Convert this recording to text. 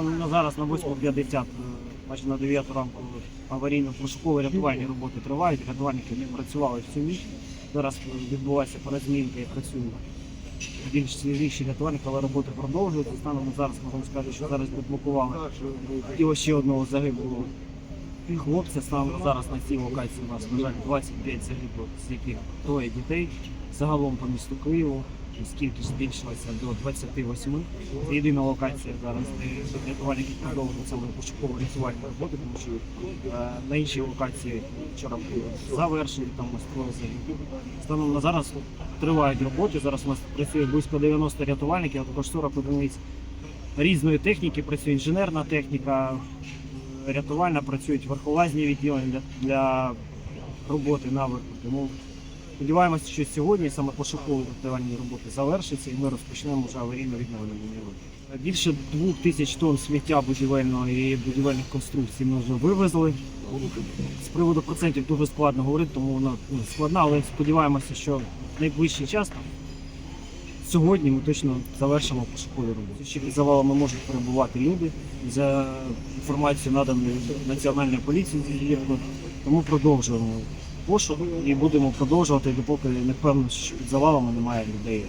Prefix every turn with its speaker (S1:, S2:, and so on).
S1: Станом на зараз на 8.50, е, майже на 9 ранку аварійно-пошукові рятувальні роботи тривають. Рятувальники не працювали всю ніч. Зараз відбувається перезмінка і працюють більш свіжіші рятувальники, але роботи продовжуються. Станом на зараз можемо сказати, що зараз відблокували тіло ще одного загиблого хлопця. На зараз на цій локації у нас, на жаль, 25 загиблих, з яких троє дітей. Загалом по місту Києву скільки збільшилося до 28. Це єдина локація зараз, де рятувальники продовжують саме рятувальні роботи, тому що е, на іншій локації вчора завершені, там загиблих. Станом на зараз тривають роботи. Зараз у нас працює близько 90 рятувальників, а також 40 одиниць різної техніки. Працює інженерна техніка, рятувальна, працюють верхолазні відділення для, для роботи наверху. Тому сподіваємося, що сьогодні саме пошукові рятувальні роботи завершаться і ми розпочнемо вже аварійно відновлення роботи. Більше двох тисяч тонн сміття будівельного і будівельних конструкцій ми вже вивезли. З приводу процентів дуже складно говорити, тому вона складна, але сподіваємося, що в найближчий час сьогодні ми точно завершимо пошукові роботи. Ще під завалами можуть перебувати люди за інформацією наданою Національною поліцією Зірко. Тому продовжуємо пошук і будемо продовжувати, допоки не впевнено, що під завалами немає людей.